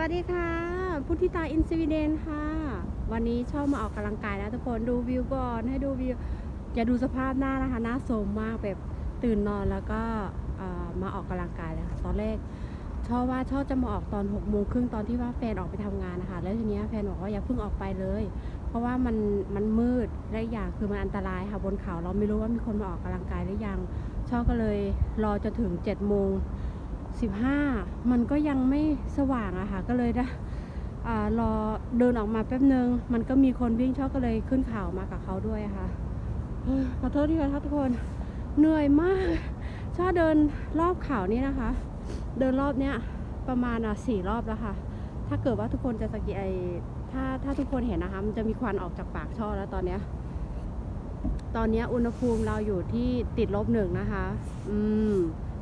วัสดีค่ะ พุทธิตาอินสวีเดนค่ะ วันนี้ชอบมาออกกำลังกายนะทุกคนดูวิวก่อนให้ดูวิวอย่าดูสภาพหน้านะคะหน้าโทรมมากแบบตื่นนอนแล้วก็มาออกกำลังกายเลยค่ะตอนแรกชอบว่าชอบจะมาออกตอน6กโมงครึ่งตอนที่ว่าแฟนออกไปทำงานนะคะแล้วทีนี้แฟนบอกว่าอย่าเพิ่งออกไปเลย เพราะว่ามันมันมืดและอย่างคือมันอันตรายค่ะบนเขาเราไม่รู้ว่ามีคนมาออกกำลังกายหรือยังชอบก็เลยรอจนถึง7จ็ดโมง สิบห้ามันก็ยังไม่สว่างอะค่ะ ก็เลยได้อรอเดินออกมาแป๊บนึง มันก็มีคนวิ่งชอบก็เลยขึ้นเขาวมากับเขาด้วยค่ะขอโทษที่ขอโทษทุกคน เหนื่อยมาก ชอบเดินรอบเขาวนี่นะคะ เดินรอบเนี้ยประมาณอะสี่รอบแล้วค่ะ ถ้าเกิดว่าทุกคนจะสกีไอถ้าถ้าทุกคนเห็นนะคะ มันจะมีควันออกจากปากช่อแล้วตอนเนี้ย ตอนนี้อุณหภูมิเราอยู่ที่ติดลบหนึ่งนะคะ อืม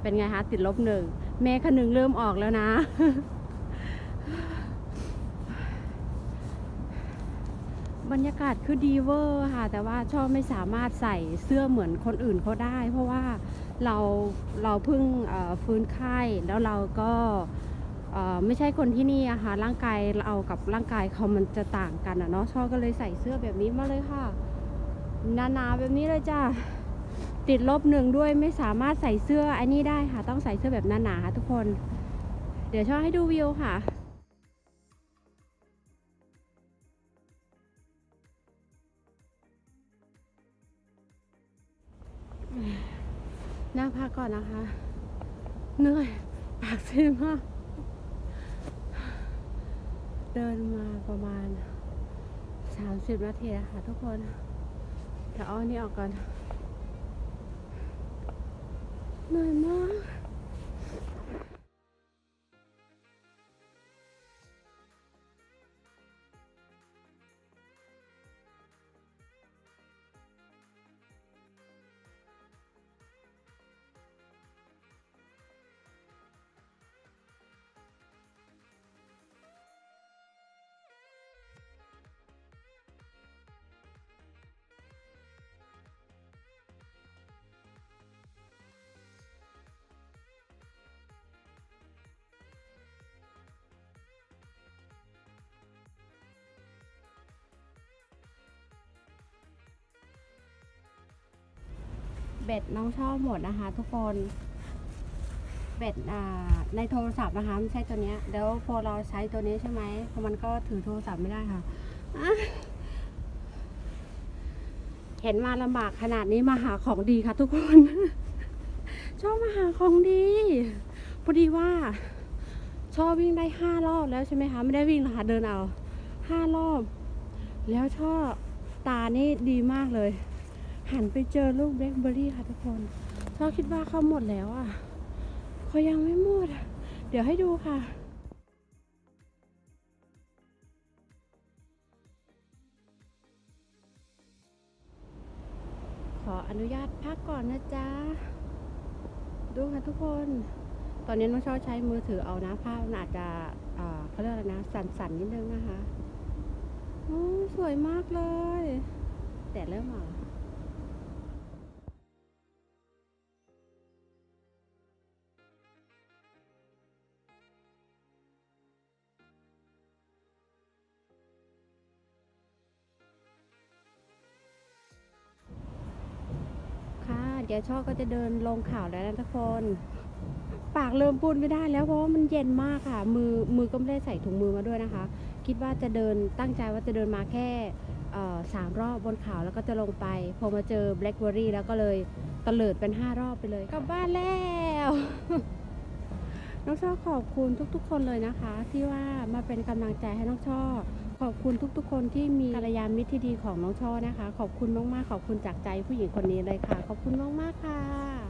เป็นไงคะ ติดลบหนึ่ง เมฆขนึงเริ่มออกแล้วนะ บรรยากาศคือดีเวอร์ค่ะ แต่ว่าชอบไม่สามารถใส่เสื้อเหมือนคนอื่นเขาได้ เพราะว่าเราเราเพิ่งฟื้นไข้แล้วเราก็ไม่ใช่คนที่นี่อะค่ะร่างกายเรากับร่างกายเขามันจะต่างกันอะเนาะชอบก็เลยใส่เสื้อแบบนี้มาเลยค่ะหนาๆแบบนี้เลยจ้า ติดลบหนึ่งด้วยไม่สามารถใส่เสื้ออันนี้ได้ค่ะ ต้องใส่เสื้อแบบหนาๆค่ะทุกคน เดี๋ยวชอบให้ดูวิวค่ะนั่งพักก่อนนะคะ เหนื่อย ปากซีมาก เดินมาประมาณ 30 นาทีแล้วค่ะทุกคนเดี๋ยวอาอันนี้ออกก่อน เห เบ็ดน้องชอบหมดนะคะ ทุกคนเบ็ดในโทรศัพท์นะคะไม่ใช่ตัวนี้เดี๋ยวพอเราใช้ตัวนี้ใช่ไหมพอมันก็ถือโทรศัพท์ไม่ได้ค่ะอะเห็นมาลำบากขนาดนี้มาหาของดีค่ะทุกคน ชอบมาหาของดีพอดีว่า ชอบวิ่งได้ห้ารอบแล้วใช่ไหมคะไม่ได้วิ่งนะคะเดินเอาห้ารอบ แล้วชอบตานี่ดีมากเลย หันไปเจอลูกแบล็คเบอร์รี่ค่ะทุกคนชอบคิดว่าเขาหมดแล้วอะเขายังไม่หมด เดี๋ยวให้ดูค่ะขออนุญาตพักก่อนนะจ๊ะ ดูค่ะทุกคน ตอนนี้น้องชอบใช้มือถือเอานะภาพนอาจจะเขาเรียกอะไรนะ สั่นๆนิดนึงนะคะ โอ้ สวยมากเลย แต่เริ่มอะ เดี๋ยวช่อก็จะเดินลงเขาแล้วนะทุกคน ปากเริ่มพูดไม่ได้แล้วเพราะว่ามันเย็นมากค่ะ มือมือก็ไม่ได้ใส่ถุงมือมาด้วยนะคะ คิดว่าจะเดินตั้งใจว่าจะเดินมาแค่สามรอบบนเขาแล้วก็จะลงไป พอมาเจอแบล็คเบอรี่แล้วก็เลยตะเลิดเป็นห้ารอบไปเลย กลับบ้านแล้วน้องช่อขอบคุณทุกๆ คนเลยนะคะ ที่ว่ามาเป็นกำลังใจให้น้องช่อ ขอบคุณทุกๆ คนที่มีกัลยาณมิตรที่ดีของน้องช่อนะคะ ขอบคุณมากๆ ขอบคุณจากใจผู้หญิงคนนี้เลยค่ะ ขอบคุณมากๆค่ะ